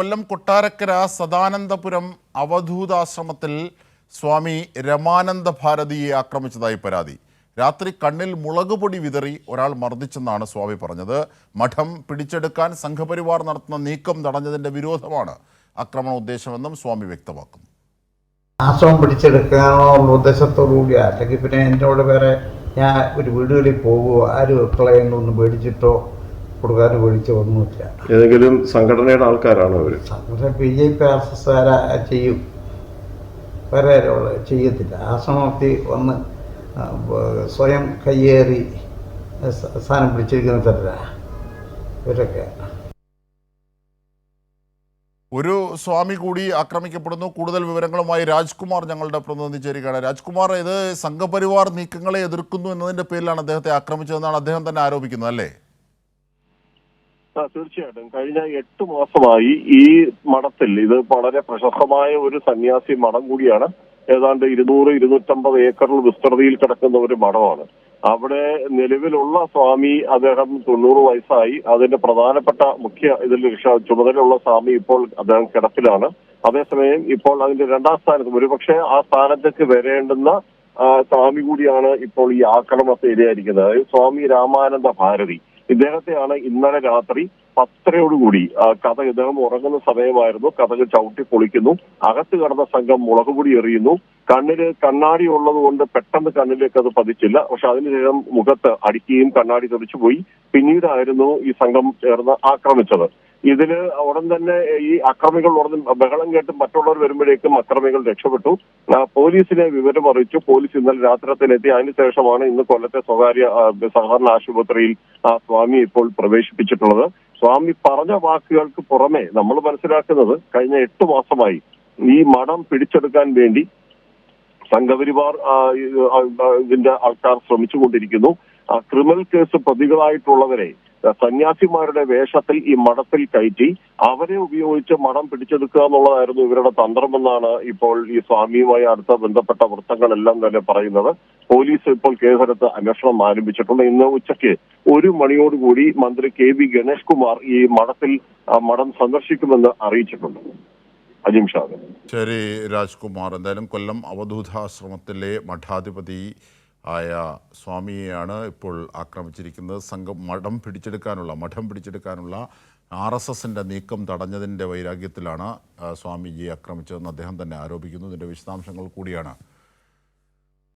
കൊല്ലം കൊട്ടാരക്കര സദാനന്ദപുരം അവധൂതാശ്രമത്തിൽ സ്വാമി രമാനന്ദ ഭാരതിയെ ആക്രമിച്ചതായി പരാതി. രാത്രി കണ്ണിൽ മുളകുപൊടി വിതറി ഒരാൾ മർദ്ദിച്ചെന്നാണ് സ്വാമി പറഞ്ഞത്. മഠം പിടിച്ചെടുക്കാൻ സംഘപരിവാർ നടത്തുന്ന നീക്കം തടഞ്ഞതിന്റെ വിരോധമാണ് ആക്രമണ ഉദ്ദേശമെന്നും സ്വാമി വ്യക്തമാക്കുന്നു. ആശ്രമം പിടിച്ചെടുക്കാനുള്ള ഉദ്ദേശത്തോടു കൂടിയാ അല്ലെങ്കിൽ പിന്നെ കൂടെ വേറെ ഞാൻ ഒരു വീടുകളിൽ പോകുമോ ആരും എക്കളയെന്നൊന്നും പേടിച്ചിട്ടോ കൊടുക്കാനും വിളിച്ച ഒന്നുമില്ല. ഏതെങ്കിലും സംഘടനയുടെ ആൾക്കാരാണ് അവർ സംഘടന B J P R S എസ്സുകാരാ ചെയ്യും. വേറെ ചെയ്യത്തില്ല. ആശ്രമത്തിൽ വന്ന് ആ, സ്വയം കയ്യേറി സ്ഥാനം പിടിച്ചിരിക്കുന്ന തരാ ഇവരൊക്കെ. ഒരു സ്വാമി കൂടി ആക്രമിക്കപ്പെടുന്നു. കൂടുതൽ വിവരങ്ങളുമായി രാജ്കുമാർ ഞങ്ങളുടെ പ്രതിനിധി ചേരുകയാണ്. രാജ്കുമാർ ഇത് സംഘപരിവാർ നീക്കങ്ങളെ എതിർക്കുന്നു എന്നതിന്റെ പേരിലാണ് അദ്ദേഹത്തെ ആക്രമിച്ചതെന്നാണ് അദ്ദേഹം തന്നെ ആരോപിക്കുന്നത് അല്ലേ? തീർച്ചയായിട്ടും. കഴിഞ്ഞ എട്ട് മാസമായി ഈ മഠത്തിൽ ഇത് വളരെ പ്രശസ്തമായ ഒരു സന്യാസി മഠം കൂടിയാണ്. ഏതാണ്ട് ഇരുന്നൂറ് ഇരുന്നൂറ്റമ്പത് ഏക്കറിൽ വിസ്തൃതിയിൽ കിടക്കുന്ന ഒരു മഠമാണ്. അവിടെ നിലവിലുള്ള സ്വാമി അദ്ദേഹം തൊണ്ണൂറ് വയസ്സായി. അതിന്റെ പ്രധാനപ്പെട്ട മുഖ്യ ഇതിൽ ചുമതലയുള്ള സ്വാമി ഇപ്പോൾ അദ്ദേഹം കിടപ്പിലാണ്. അതേസമയം ഇപ്പോൾ അതിന്റെ രണ്ടാം സ്ഥാനത്ത് ഒരുപക്ഷെ ആ സ്ഥാനത്തേക്ക് വരേണ്ടുന്ന സ്വാമി കൂടിയാണ് ഇപ്പോൾ ഈ ആക്രമണത്തെ ഇരയായിരിക്കുന്നത് സ്വാമി രാമാനന്ദ ഭാരതി. ഇദ്ദേഹത്തെയാണ് ഇന്നലെ രാത്രി പത്തരയോടുകൂടി കഥ ഇദ്ദേഹം ഉറങ്ങുന്ന സമയമായിരുന്നു. കഥകൾ ചവിട്ടി പൊളിക്കുന്നു. അകത്ത് കടന്ന സംഘം മുളകുപൊടി എറിയുന്നു. കണ്ണിൽ കണ്ണാടി ഉള്ളത് കൊണ്ട് പെട്ടെന്ന് കണ്ണിലേക്ക് അത് പതിച്ചില്ല. പക്ഷെ അതിനുശേഷം മുഖത്ത് അടിക്കുകയും കണ്ണാടി തെറിച്ചുപോയി. പിന്നീടായിരുന്നു ഈ സംഘം ചേർന്ന് ആക്രമിച്ചത്. ഇതിൽ ഉടൻ തന്നെ ഈ അക്രമികൾ ഉടൻ ബഹളം കേട്ട് മറ്റുള്ളവർ വരുമ്പോഴേക്കും അക്രമികൾ രക്ഷപ്പെട്ടു. പോലീസിനെ വിവരം അറിയിച്ചു. പോലീസ് ഇന്നലെ രാത്രിത്തിലെത്തി അതിനുശേഷമാണ് ഇന്ന് കൊല്ലത്തെ സ്വകാര്യ സഹകരണ ആശുപത്രിയിൽ ആ സ്വാമി ഇപ്പോൾ പ്രവേശിപ്പിച്ചിട്ടുള്ളത്. സ്വാമി പറഞ്ഞ വാക്കുകൾക്ക് പുറമെ നമ്മൾ മനസ്സിലാക്കുന്നത് കഴിഞ്ഞ എട്ട് മാസമായി ഈ മഠം പിടിച്ചെടുക്കാൻ വേണ്ടി സംഘപരിവാർ ഇതിന്റെ ആൾക്കാർ ശ്രമിച്ചുകൊണ്ടിരിക്കുന്നു. ക്രിമിനൽ കേസ് പ്രതികളായിട്ടുള്ളവരെ സന്യാസിമാരുടെ വേഷത്തിൽ ഈ മഠത്തിൽ കയറ്റി അവരെ ഉപയോഗിച്ച് മഠം പിടിച്ചെടുക്കുക എന്നുള്ളതായിരുന്നു ഇവരുടെ തന്ത്രമെന്നാണ് ഇപ്പോൾ ഈ സ്വാമിയുമായി അടുത്ത ബന്ധപ്പെട്ട വൃത്തങ്ങളെല്ലാം തന്നെ പറയുന്നത്. പോലീസ് ഇപ്പോൾ കേസെടുത്ത് അന്വേഷണം ആരംഭിച്ചിട്ടുണ്ട്. ഇന്ന് ഉച്ചയ്ക്ക് ഒരു മണിയോടുകൂടി മന്ത്രി കെ വി ഗണേഷ് കുമാർ ഈ മഠത്തിൽ മഠം സന്ദർശിക്കുമെന്ന് അറിയിച്ചിട്ടുണ്ട്. അജിം ശരി രാജ്കുമാർ. എന്തായാലും കൊല്ലം അവധൂതാശ്രമത്തിലെ മഠാധിപതി ആയ സ്വാമിയെയാണ് ഇപ്പോൾ ആക്രമിച്ചിരിക്കുന്നത്. സംഘം മഠം പിടിച്ചെടുക്കാനുള്ള മഠം പിടിച്ചെടുക്കാനുള്ള ആർ എസ് എസിന്റെ നീക്കം തടഞ്ഞതിന്റെ വൈരാഗ്യത്തിലാണ് സ്വാമിജിയെ ആക്രമിച്ചതെന്ന് അദ്ദേഹം തന്നെ ആരോപിക്കുന്നു. ഇതിന്റെ വിശദാംശങ്ങൾ കൂടിയാണ്